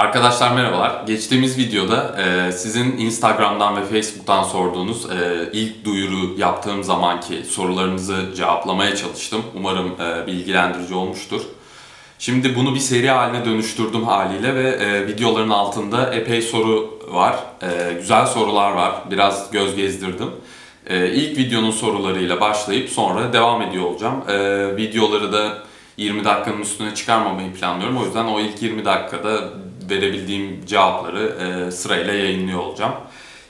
Arkadaşlar merhabalar. Geçtiğimiz videoda e, sizin Instagram'dan ve Facebook'tan sorduğunuz e, ilk duyuru yaptığım zamanki sorularınızı cevaplamaya çalıştım. Umarım e, bilgilendirici olmuştur. Şimdi bunu bir seri haline dönüştürdüm haliyle ve e, videoların altında epey soru var. E, güzel sorular var. Biraz göz gezdirdim. E, ilk videonun sorularıyla başlayıp sonra devam ediyor olacağım. E, videoları da 20 dakikanın üstüne çıkarmamayı planlıyorum. O yüzden o ilk 20 dakikada verebildiğim cevapları e, sırayla yayınlıyor olacağım.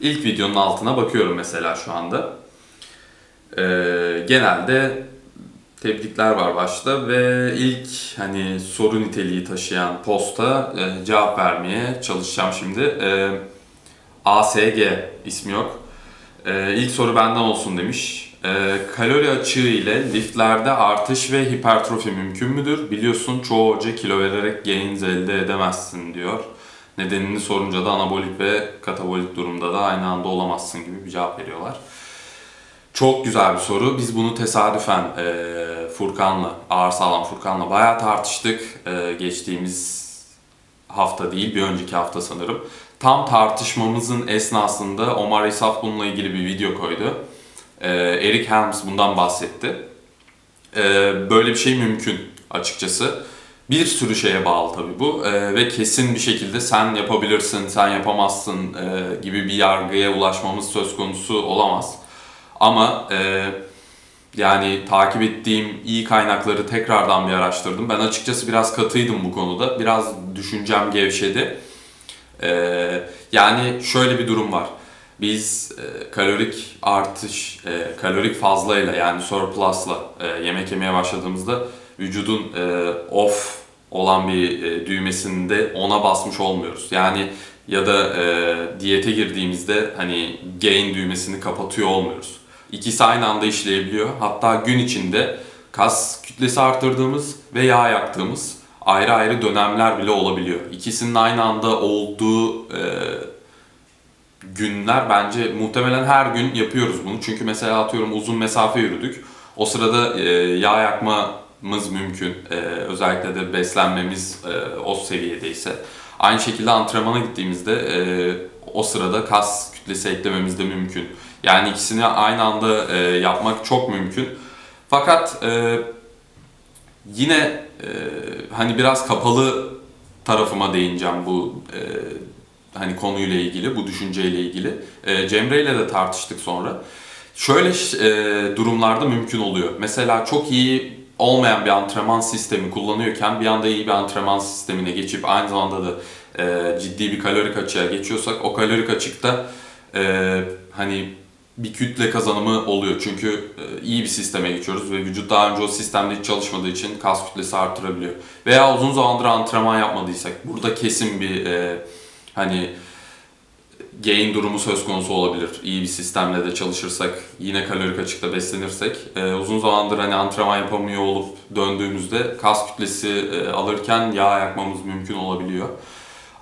İlk videonun altına bakıyorum mesela şu anda. E, genelde tebrikler var başta ve ilk hani soru niteliği taşıyan posta e, cevap vermeye çalışacağım şimdi. E, ASG ismi yok. E, ilk soru benden olsun demiş. E, kalori açığı ile liftlerde artış ve hipertrofi mümkün müdür? Biliyorsun çoğu hoca kilo vererek gains elde edemezsin diyor. Nedenini sorunca da anabolik ve katabolik durumda da aynı anda olamazsın gibi bir cevap veriyorlar. Çok güzel bir soru. Biz bunu tesadüfen e, Furkan'la, Ağır Sağlam Furkan'la bayağı tartıştık. E, geçtiğimiz hafta değil, bir önceki hafta sanırım. Tam tartışmamızın esnasında Omar İsaf bununla ilgili bir video koydu. E, Eric Helms bundan bahsetti. E, böyle bir şey mümkün açıkçası. Bir sürü şeye bağlı tabii bu E, ve kesin bir şekilde sen yapabilirsin, sen yapamazsın e, gibi bir yargıya ulaşmamız söz konusu olamaz. Ama e, yani takip ettiğim iyi kaynakları tekrardan bir araştırdım. Ben açıkçası biraz katıydım bu konuda. Biraz düşüncem gevşedi. Yani şöyle bir durum var. Biz e, kalorik artış, e, kalorik fazlayla yani surplus'la e, yemek yemeye başladığımızda vücudun e, off olan bir e, düğmesinde ona basmış olmuyoruz. Yani ya da e, diyete girdiğimizde hani gain düğmesini kapatıyor olmuyoruz. İkisi aynı anda işleyebiliyor. Hatta gün içinde kas kütlesi arttırdığımız ve yağ yaktığımız ayrı ayrı dönemler bile olabiliyor. İkisinin aynı anda olduğu e, günler bence muhtemelen her gün yapıyoruz bunu. Çünkü mesela atıyorum uzun mesafe yürüdük. O sırada e, yağ yakmamız mümkün. E, özellikle de beslenmemiz e, o seviyedeyse. Aynı şekilde antrenmana gittiğimizde e, o sırada kas kütlesi eklememiz de mümkün. Yani ikisini aynı anda e, yapmak çok mümkün. Fakat e, yine e, hani biraz kapalı tarafıma değineceğim bu e, hani konuyla ilgili, bu düşünceyle ilgili. E, Cemre ile de tartıştık sonra. Şöyle e, durumlarda mümkün oluyor. Mesela çok iyi olmayan bir antrenman sistemi kullanıyorken bir anda iyi bir antrenman sistemine geçip aynı zamanda da e, ciddi bir kalorik açığa geçiyorsak o kalorik açıkta e, hani bir kütle kazanımı oluyor. Çünkü e, iyi bir sisteme geçiyoruz ve vücut daha önce o sistemde hiç çalışmadığı için kas kütlesi artırabiliyor. Veya uzun zamandır antrenman yapmadıysak burada kesin bir e, hani gain durumu söz konusu olabilir. İyi bir sistemle de çalışırsak, yine kalorik açıkta beslenirsek, e, uzun zamandır hani antrenman yapamıyor olup döndüğümüzde kas kütlesi e, alırken yağ yakmamız mümkün olabiliyor.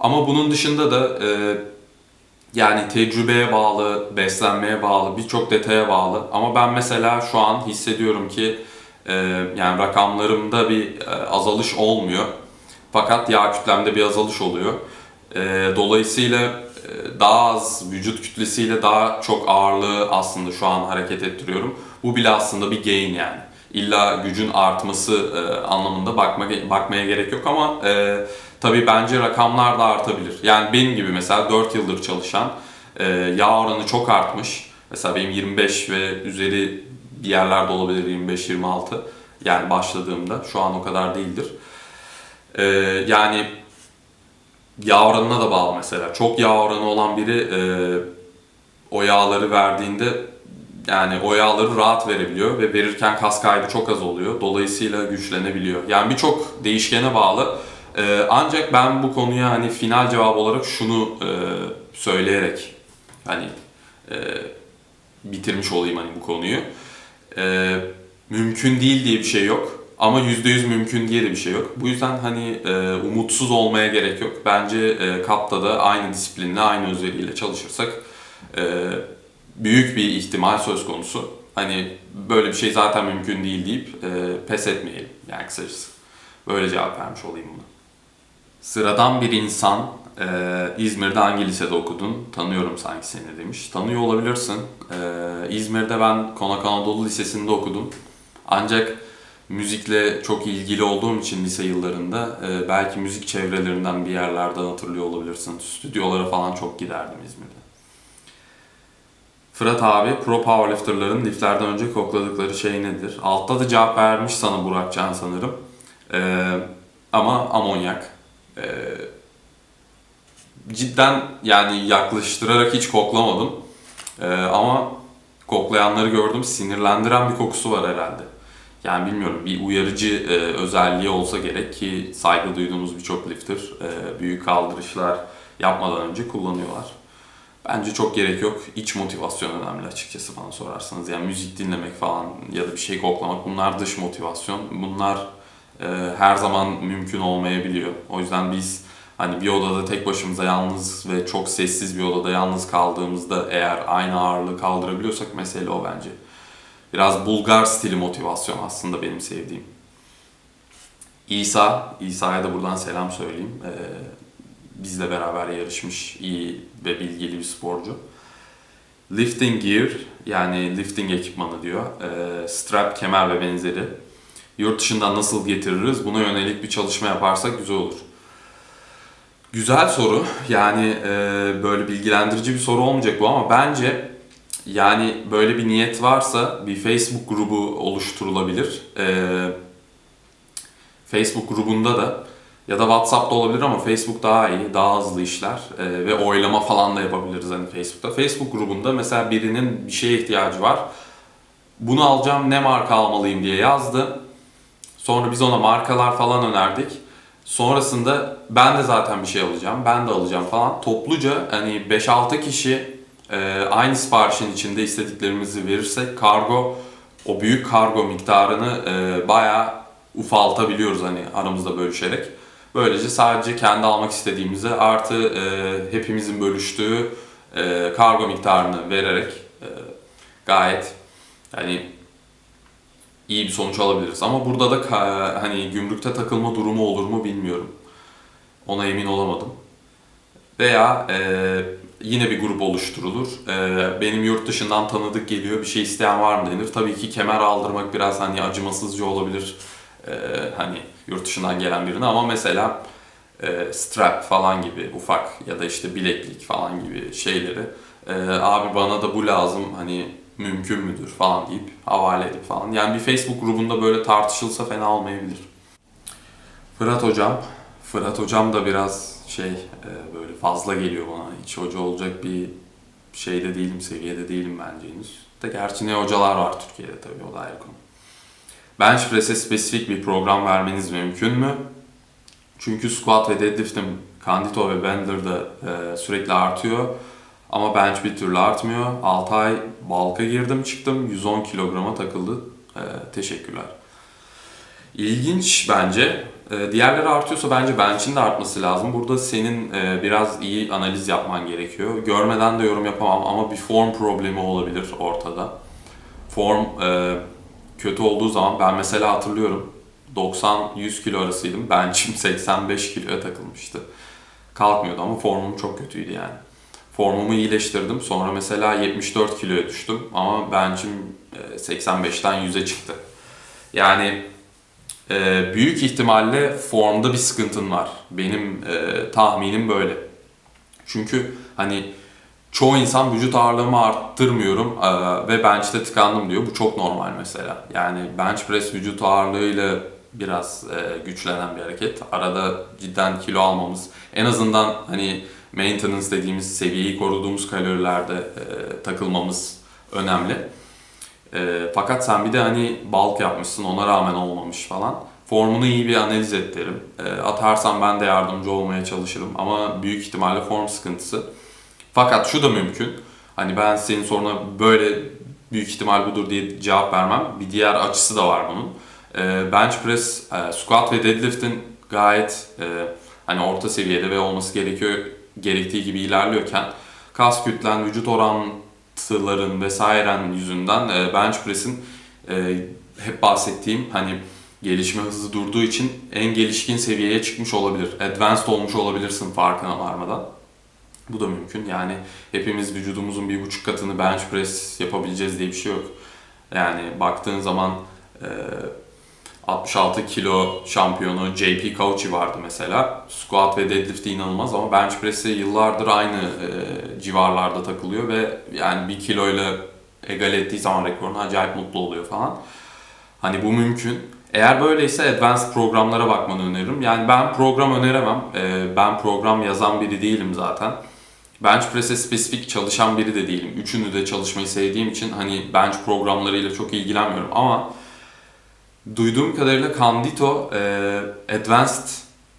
Ama bunun dışında da e, yani tecrübeye bağlı, beslenmeye bağlı, birçok detaya bağlı. Ama ben mesela şu an hissediyorum ki e, yani rakamlarımda bir e, azalış olmuyor. Fakat yağ kütlemde bir azalış oluyor. E, dolayısıyla daha az vücut kütlesiyle daha çok ağırlığı aslında şu an hareket ettiriyorum. Bu bile aslında bir gain yani. İlla gücün artması e, anlamında bakma, bakmaya gerek yok ama e, tabii bence rakamlar da artabilir. Yani benim gibi mesela 4 yıldır çalışan e, yağ oranı çok artmış. Mesela benim 25 ve üzeri bir yerlerde olabilir 25-26 yani başladığımda şu an o kadar değildir. E, yani yağ oranına da bağlı mesela. Çok yağ oranı olan biri e, o yağları verdiğinde yani o yağları rahat verebiliyor ve verirken kas kaybı çok az oluyor. Dolayısıyla güçlenebiliyor. Yani birçok değişkene bağlı. E, ancak ben bu konuya hani final cevap olarak şunu e, söyleyerek hani e, bitirmiş olayım hani bu konuyu. E, mümkün değil diye bir şey yok. Ama %100 mümkün diye de bir şey yok. Bu yüzden hani e, umutsuz olmaya gerek yok. Bence e, KAP'ta da aynı disiplinle, aynı özveriyle çalışırsak e, büyük bir ihtimal söz konusu. Hani böyle bir şey zaten mümkün değil deyip e, pes etmeyelim yani kısacası. Böyle cevap vermiş olayım buna. Sıradan bir insan, e, İzmir'de hangi lisede okudun? Tanıyorum sanki seni demiş. Tanıyor olabilirsin. E, İzmir'de ben Konak Anadolu Lisesi'nde okudum. Ancak müzikle çok ilgili olduğum için lise yıllarında e, belki müzik çevrelerinden bir yerlerden hatırlıyor olabilirsin. Stüdyolara falan çok giderdim İzmir'de. Fırat abi, pro powerlifterların liflerden önce kokladıkları şey nedir? Altta da cevap vermiş sana Burakcan sanırım. E, ama amonyak. E, cidden yani yaklaştırarak hiç koklamadım. E, ama koklayanları gördüm. Sinirlendiren bir kokusu var herhalde. Yani bilmiyorum bir uyarıcı e, özelliği olsa gerek ki saygı duyduğumuz birçok lifter e, büyük kaldırışlar yapmadan önce kullanıyorlar. Bence çok gerek yok. İç motivasyon önemli açıkçası bana sorarsanız. Yani müzik dinlemek falan ya da bir şey koklamak bunlar dış motivasyon. Bunlar e, her zaman mümkün olmayabiliyor. O yüzden biz hani bir odada tek başımıza yalnız ve çok sessiz bir odada yalnız kaldığımızda eğer aynı ağırlığı kaldırabiliyorsak mesele o bence. Biraz Bulgar stili motivasyon aslında benim sevdiğim. İsa, İsa'ya da buradan selam söyleyeyim. Ee, bizle beraber yarışmış iyi ve bilgili bir sporcu. Lifting gear yani lifting ekipmanı diyor. Ee, strap, kemer ve benzeri. Yurt dışından nasıl getiririz? Buna yönelik bir çalışma yaparsak güzel olur. Güzel soru. Yani e, böyle bilgilendirici bir soru olmayacak bu ama bence yani böyle bir niyet varsa bir Facebook grubu oluşturulabilir. Ee, Facebook grubunda da ya da WhatsApp'ta olabilir ama Facebook daha iyi, daha hızlı işler ee, ve oylama falan da yapabiliriz hani Facebook'ta. Facebook grubunda mesela birinin bir şeye ihtiyacı var. Bunu alacağım ne marka almalıyım diye yazdı. Sonra biz ona markalar falan önerdik. Sonrasında ben de zaten bir şey alacağım, ben de alacağım falan. Topluca hani 5-6 kişi e, aynı siparişin içinde istediklerimizi verirsek kargo, o büyük kargo miktarını e, bayağı ufaltabiliyoruz hani aramızda bölüşerek. Böylece sadece kendi almak istediğimizi artı e, hepimizin bölüştüğü e, kargo miktarını vererek e, gayet hani iyi bir sonuç alabiliriz. Ama burada da hani gümrükte takılma durumu olur mu bilmiyorum. Ona emin olamadım. Veya e, yine bir grup oluşturulur. E, benim yurt dışından tanıdık geliyor bir şey isteyen var mı denir. Tabii ki kemer aldırmak biraz hani acımasızca olabilir. E, hani yurt dışından gelen birine ama mesela e, strap falan gibi ufak ya da işte bileklik falan gibi şeyleri e, abi bana da bu lazım hani mümkün müdür falan deyip havale edip falan. Yani bir Facebook grubunda böyle tartışılsa fena olmayabilir. Fırat hocam, Fırat hocam da biraz şey e, böyle fazla geliyor bana. Hiç hoca olacak bir şeyde değilim, seviyede değilim bence henüz. De gerçi ne hocalar var Türkiye'de tabii o da ayrı konu. Bench press'e spesifik bir program vermeniz mümkün mü? Çünkü squat ve deadlift'im Candito ve Bender'da e, sürekli artıyor. Ama bench bir türlü artmıyor. 6 ay balka girdim çıktım. 110 kilograma takıldı. E, teşekkürler. İlginç bence. E, diğerleri artıyorsa bence bench'in de artması lazım. Burada senin e, biraz iyi analiz yapman gerekiyor. Görmeden de yorum yapamam ama bir form problemi olabilir ortada. Form e, kötü olduğu zaman ben mesela hatırlıyorum 90-100 kilo arasıydım. Bench'im 85 kiloya takılmıştı. Kalkmıyordu ama formum çok kötüydü yani. Formumu iyileştirdim. Sonra mesela 74 kiloya düştüm ama bench'im 85'ten 100'e çıktı. Yani e, büyük ihtimalle formda bir sıkıntın var. Benim e, tahminim böyle. Çünkü hani çoğu insan vücut ağırlığımı arttırmıyorum e, ve bench'te tıkandım diyor. Bu çok normal mesela. Yani bench press vücut ağırlığıyla biraz e, güçlenen bir hareket. Arada cidden kilo almamız, en azından hani maintenance dediğimiz seviyeyi koruduğumuz kalorilerde e, takılmamız önemli. E, fakat sen bir de hani bulk yapmışsın ona rağmen olmamış falan. Formunu iyi bir analiz et derim. E, atarsan ben de yardımcı olmaya çalışırım ama büyük ihtimalle form sıkıntısı. Fakat şu da mümkün. Hani ben senin soruna böyle büyük ihtimal budur diye cevap vermem. Bir diğer açısı da var bunun. E, bench press, e, squat ve deadlift'in gayet e, hani orta seviyede ve olması gerekiyor gerektiği gibi ilerliyorken kas kütlen, vücut orantıların vesairen yüzünden e, bench press'in e, hep bahsettiğim hani gelişme hızı durduğu için en gelişkin seviyeye çıkmış olabilir. Advanced olmuş olabilirsin farkına varmadan. Bu da mümkün. Yani hepimiz vücudumuzun bir buçuk katını bench press yapabileceğiz diye bir şey yok. Yani baktığın zaman e, 66 kilo şampiyonu JP Cauchy vardı mesela. Squat ve deadlift'i inanılmaz ama bench press'i yıllardır aynı e, civarlarda takılıyor ve yani bir kiloyla egal ettiği zaman rekorunu acayip mutlu oluyor falan. Hani bu mümkün. Eğer böyleyse advanced programlara bakmanı öneririm. Yani ben program öneremem. E, ben program yazan biri değilim zaten. Bench press'e spesifik çalışan biri de değilim. Üçünü de çalışmayı sevdiğim için hani bench programlarıyla çok ilgilenmiyorum ama duyduğum kadarıyla Candito e, advanced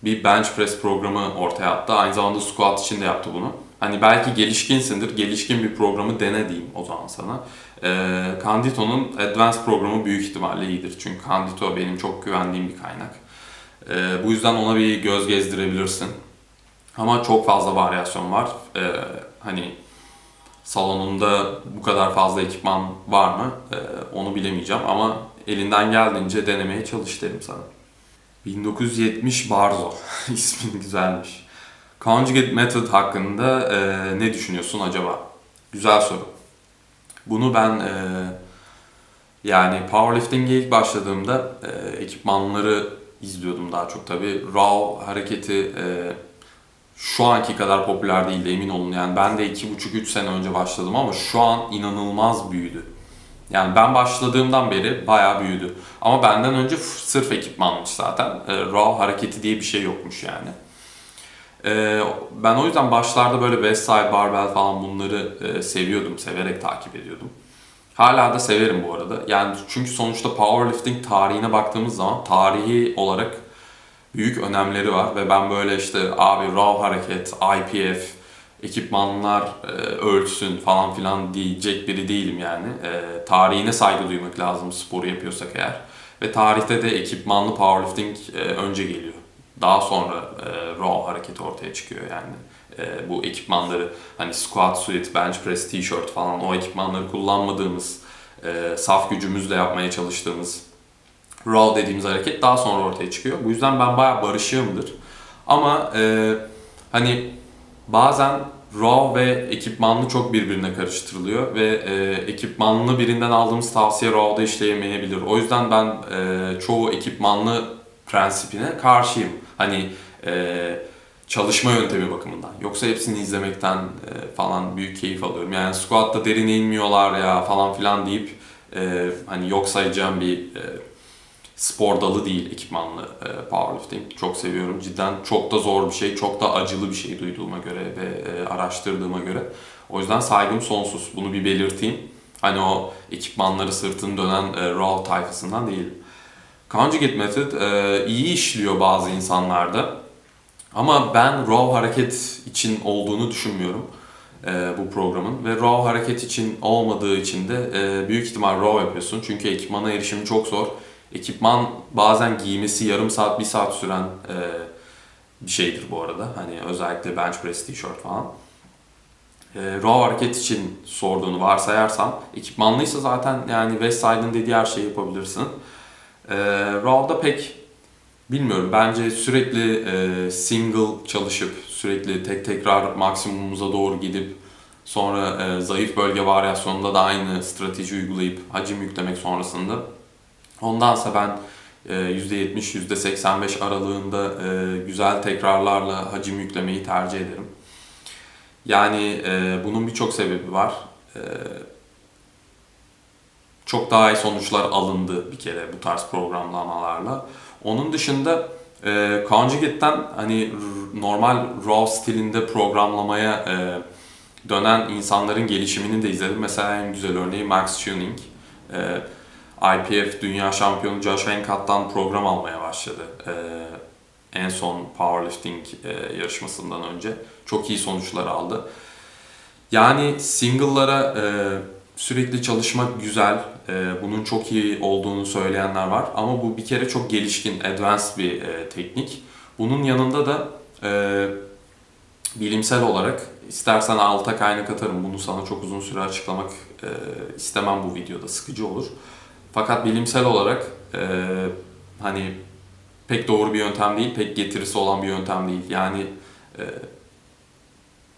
bir bench press programı ortaya attı. Aynı zamanda squat için de yaptı bunu. Hani belki gelişkinsindir, gelişkin bir programı dene diyeyim o zaman sana. E, Candito'nun advanced programı büyük ihtimalle iyidir. Çünkü Candito benim çok güvendiğim bir kaynak. E, bu yüzden ona bir göz gezdirebilirsin. Ama çok fazla varyasyon var. Ee, hani salonunda bu kadar fazla ekipman var mı Ee, onu bilemeyeceğim ama elinden geldiğince denemeye çalış derim sana. 1970 Barzo ismin güzelmiş. Conjugate Method hakkında e, ne düşünüyorsun acaba? Güzel soru. Bunu ben e, yani powerlifting'e ilk başladığımda e, ekipmanları izliyordum daha çok tabi. Raw hareketi e, şu anki kadar popüler değildi emin olun. Yani ben de 2,5-3 sene önce başladım ama şu an inanılmaz büyüdü. Yani ben başladığımdan beri bayağı büyüdü. Ama benden önce sırf ekipmanmış zaten. E, raw hareketi diye bir şey yokmuş yani. E, ben o yüzden başlarda böyle Westside Barbell falan bunları e, seviyordum, severek takip ediyordum. Hala da severim bu arada. Yani çünkü sonuçta powerlifting tarihine baktığımız zaman tarihi olarak büyük önemleri var ve ben böyle işte abi raw hareket, IPF, ekipmanlar e, ölçsün falan filan diyecek biri değilim yani. E, tarihine saygı duymak lazım sporu yapıyorsak eğer. Ve tarihte de ekipmanlı powerlifting e, önce geliyor. Daha sonra e, raw hareket ortaya çıkıyor yani. E, bu ekipmanları hani squat suit, bench press, t-shirt falan o ekipmanları kullanmadığımız, e, saf gücümüzle yapmaya çalıştığımız raw dediğimiz hareket daha sonra ortaya çıkıyor. Bu yüzden ben bayağı barışığımdır. Ama e, hani bazen raw ve ekipmanlı çok birbirine karıştırılıyor ve e, ekipmanlı birinden aldığımız tavsiye raw'da işleyemeyebilir. O yüzden ben e, çoğu ekipmanlı prensipine karşıyım. Hani e, çalışma yöntemi bakımından. Yoksa hepsini izlemekten e, falan büyük keyif alıyorum. Yani squat'ta derine inmiyorlar ya falan filan deyip e, hani yok sayacağım bir e, spor dalı değil ekipmanlı e, powerlifting. Çok seviyorum. Cidden çok da zor bir şey, çok da acılı bir şey duyduğuma göre ve e, araştırdığıma göre. O yüzden saygım sonsuz. Bunu bir belirteyim. Hani o ekipmanları sırtını dönen e, raw tayfasından değil. Conjugate method e, iyi işliyor bazı insanlarda. Ama ben raw hareket için olduğunu düşünmüyorum e, bu programın. Ve raw hareket için olmadığı için de e, büyük ihtimal raw yapıyorsun. Çünkü ekipmana erişimi çok zor Ekipman bazen giymesi yarım saat, bir saat süren e, bir şeydir bu arada. Hani özellikle bench press t-shirt falan. E, raw hareket için sorduğunu varsayarsam, ekipmanlıysa zaten yani Westside'ın dediği her şeyi yapabilirsin. E, raw'da pek bilmiyorum. Bence sürekli e, single çalışıp, sürekli tek tekrar maksimumumuza doğru gidip sonra e, zayıf bölge varyasyonunda da aynı strateji uygulayıp hacim yüklemek sonrasında Ondansa ben %70, e, %85 aralığında e, güzel tekrarlarla hacim yüklemeyi tercih ederim. Yani e, bunun birçok sebebi var. Çok daha iyi sonuçlar alındı bir kere bu tarz programlamalarla. Onun dışında Conjugate'den hani normal raw stilinde programlamaya dönen insanların gelişimini de izledim. Mesela en güzel örneği Max Tuning. IPF Dünya Şampiyonu Josh Henkat'tan program almaya başladı. Ee, en son powerlifting e, yarışmasından önce. Çok iyi sonuçlar aldı. Yani single'lara e, sürekli çalışmak güzel. E, bunun çok iyi olduğunu söyleyenler var. Ama bu bir kere çok gelişkin, advanced bir e, teknik. Bunun yanında da e, bilimsel olarak istersen alta kaynak atarım. Bunu sana çok uzun süre açıklamak e, istemem bu videoda. Sıkıcı olur. Fakat bilimsel olarak e, hani pek doğru bir yöntem değil, pek getirisi olan bir yöntem değil. Yani e,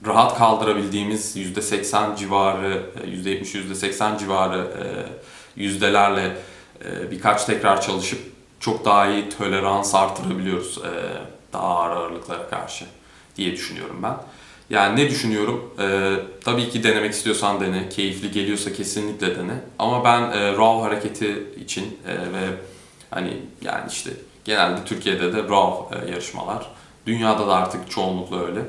rahat kaldırabildiğimiz %80 civarı, e, %70, %80 civarı e, yüzdelerle e, birkaç tekrar çalışıp çok daha iyi tolerans artırabiliyoruz e, daha ağır ağırlıklara karşı diye düşünüyorum ben. Yani ne düşünüyorum? E, tabii ki denemek istiyorsan dene, keyifli geliyorsa kesinlikle dene. Ama ben e, RAW hareketi için e, ve hani yani işte genelde Türkiye'de de RAW e, yarışmalar, dünyada da artık çoğunlukla öyle.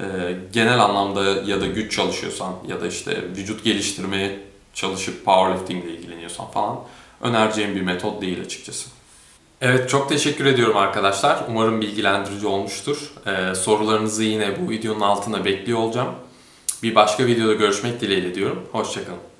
E, genel anlamda ya da güç çalışıyorsan ya da işte vücut geliştirmeye çalışıp powerlifting ile ilgileniyorsan falan önereceğim bir metot değil açıkçası. Evet çok teşekkür ediyorum arkadaşlar. Umarım bilgilendirici olmuştur. Ee, sorularınızı yine bu videonun altına bekliyor olacağım. Bir başka videoda görüşmek dileğiyle diyorum. Hoşçakalın.